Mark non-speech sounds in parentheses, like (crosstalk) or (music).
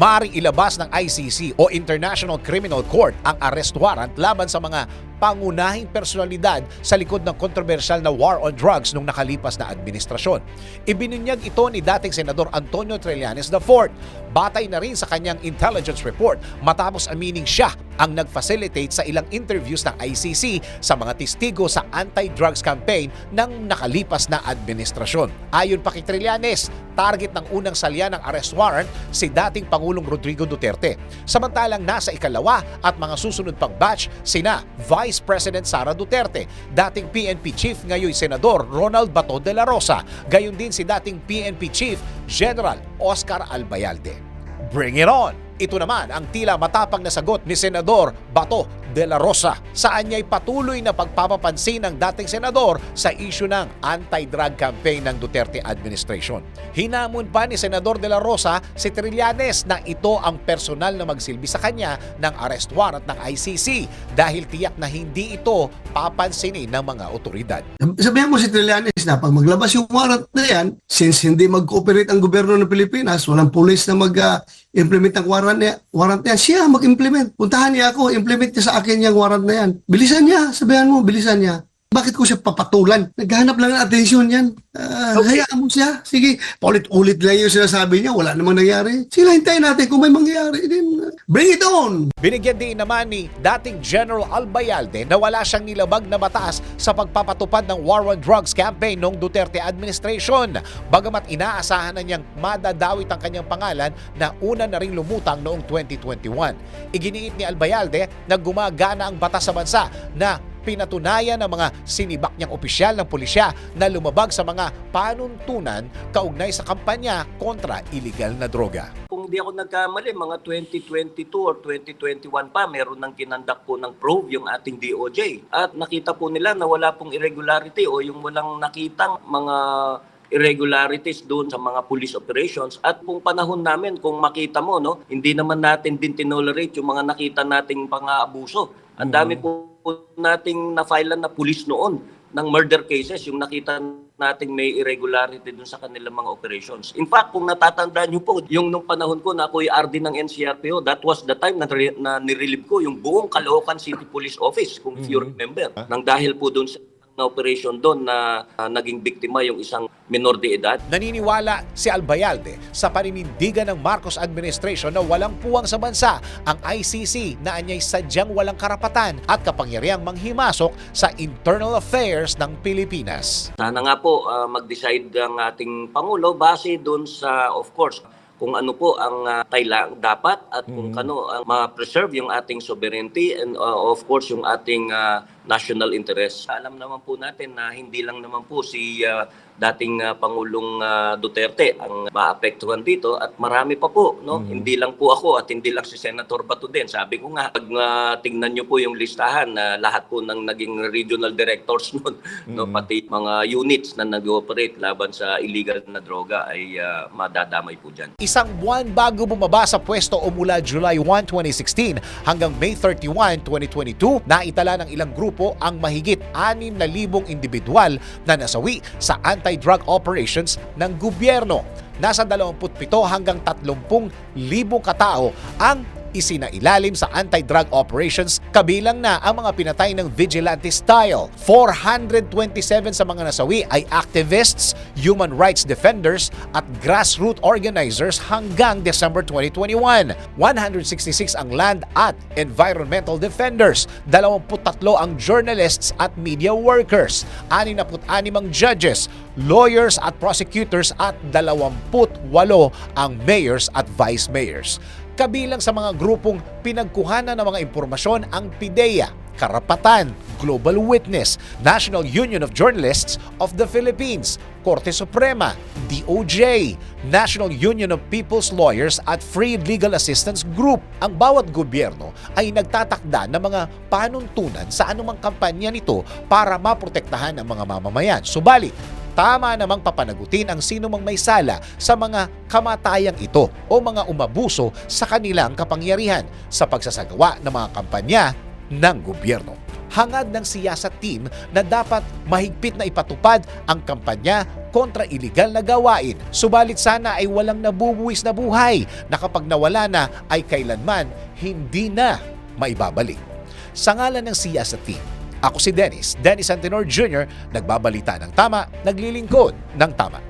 maaaring ilabas ng ICC o International Criminal Court ang arrest warrant laban sa mga pangunahing personalidad sa likod ng kontrobersyal na war on drugs nung nakalipas na administrasyon. Ibinunyag ito ni dating Senador Antonio Trillanes IV. Batay na rin sa kanyang intelligence report matapos amining siya ang nag-facilitate sa ilang interviews ng ICC sa mga testigo sa anti-drugs campaign ng nakalipas na administrasyon. Ayon pa kay Trillanes, target ng unang salya ng arrest warrant si dating Pangulong Rodrigo Duterte. Samantalang nasa ikalawa at mga susunod pang batch sina Vice President Sara Duterte, dating PNP Chief ngayon Senador Ronald Bato de la Rosa, gayon din si dating PNP Chief General Oscar Albayalde. Bring it on! Ito naman ang tila matapang na sagot ni Senador Bato de la Rosa saan niya'y patuloy na pagpapapansin ng dating senador sa isyu ng anti-drug campaign ng Duterte administration. Hinamon pa ni Senador de la Rosa si Trillanes na ito ang personal na magsilbi sa kanya ng arrest warrant ng ICC dahil tiyak na hindi ito papansinin ng mga otoridad. Sabihan mo si Trillanes na pag maglabas yung warrant na yan, since hindi mag-cooperate ang gobyerno ng Pilipinas, walang pulis na mag-implement ang warrant niya, warrant niya, siya mag-implement. Puntahan niya ako, implement niya sa akin yung warrant na yan. Bilisan niya, sabihan mo, bilisan niya. Bakit ko siya papatulan? Naghahanap lang ng atensyon yan. Ah, Hayaan mo siya. Sige, paulit-ulit lang yung sinasabi niya. Wala namang nangyari. Sila hintayin natin kung may mangyari. Then, uh, bring it on! Binigyan din naman ni dating General Albayalde na wala siyang nilabag na batas sa pagpapatupad ng War on Drugs campaign noong Duterte administration. Bagamat inaasahan na niyang madadawit ang kanyang pangalan na una na ring lumutang noong 2021. Iginiit ni Albayalde na gumagana ang batas sa bansa na pinatunayan ng mga sinibak niyang opisyal ng pulisya na lumabag sa mga panuntunan kaugnay sa kampanya kontra illegal na droga. Kung di ako nagkamali, mga 2022 or 2021 pa, meron nang kinandak po ng probe yung ating DOJ. At nakita po nila na wala pong irregularity o yung walang nakitang mga irregularities doon sa mga police operations. At kung panahon namin kung makita mo no hindi naman natin din tinolerate yung mga nakita nating pang-aabuso. Ang dami po nating na-file na police noon ng murder cases yung nakita nating may irregularity dun sa kanilang mga operations. In fact, kung natatandaan niyo po, yung nung panahon ko na ako'y RD ng NCRPO, that was the time na, na nirelieve ko yung buong Caloocan City Police Office, kung if you remember. Nang dahil po dun sa na operation doon na ah, naging biktima yung isang minor de edad. Naniniwala si Albayalde sa paninindigan ng Marcos administration na walang puwang sa bansa ang ICC na anyay sadyang walang karapatan at kapangyarihang manghimasok sa internal affairs ng Pilipinas. Sana nga po ah, mag-decide ang ating Pangulo base doon sa, of course, kung ano po ang uh, kailangan dapat at kung ano ang ma-preserve yung ating sovereignty and uh, of course yung ating uh, national interest. Alam naman po natin na hindi lang naman po si uh, dating uh, Pangulong uh, Duterte ang maapektuhan dito at marami pa po no? Hindi lang po ako at hindi lang si Senator Bato din. Sabi ko nga pag uh, tingnan niyo po yung listahan na lahat po ng naging regional directors (laughs) noon no? Pati mga units na nag-ooperate laban sa illegal na droga ay uh, madadamay po diyan Isang buwan bago bumaba sa pwesto o mula July 1, 2016 hanggang May 31, 2022, naitala ng ilang grupo ang mahigit 6,000 individual na nasawi sa anti-drug operations ng gobyerno. Nasa 27 hanggang 30,000 katao ang isinailalim sa anti-drug operations kabilang na ang mga pinatay ng vigilante style. 427 sa mga nasawi ay activists, human rights defenders at grassroots organizers hanggang December 2021. 166 ang land at environmental defenders, 23 ang journalists at media workers, 66 ang judges, lawyers at prosecutors at 28 ang mayors at vice mayors. Kabilang sa mga grupong pinagkuhanan ng mga impormasyon ang PIDEA, Karapatan, Global Witness, National Union of Journalists of the Philippines, Korte Suprema, DOJ, National Union of People's Lawyers at Free Legal Assistance Group. Ang bawat gobyerno ay nagtatakda ng mga panuntunan sa anumang kampanya nito para maprotektahan ang mga mamamayan. Subalit, tama namang papanagutin ang sino mang may sala sa mga kamatayang ito o mga umabuso sa kanilang kapangyarihan sa pagsasagawa ng mga kampanya ng gobyerno. Hangad ng siyasa team na dapat mahigpit na ipatupad ang kampanya kontra iligal na gawain. Subalit sana ay walang nabubuwis na buhay na kapag nawala na ay kailanman hindi na maibabalik. Sa ngalan ng siyasa team, ako si Dennis, Dennis Antenor Jr., nagbabalita ng tama, naglilingkod ng tama.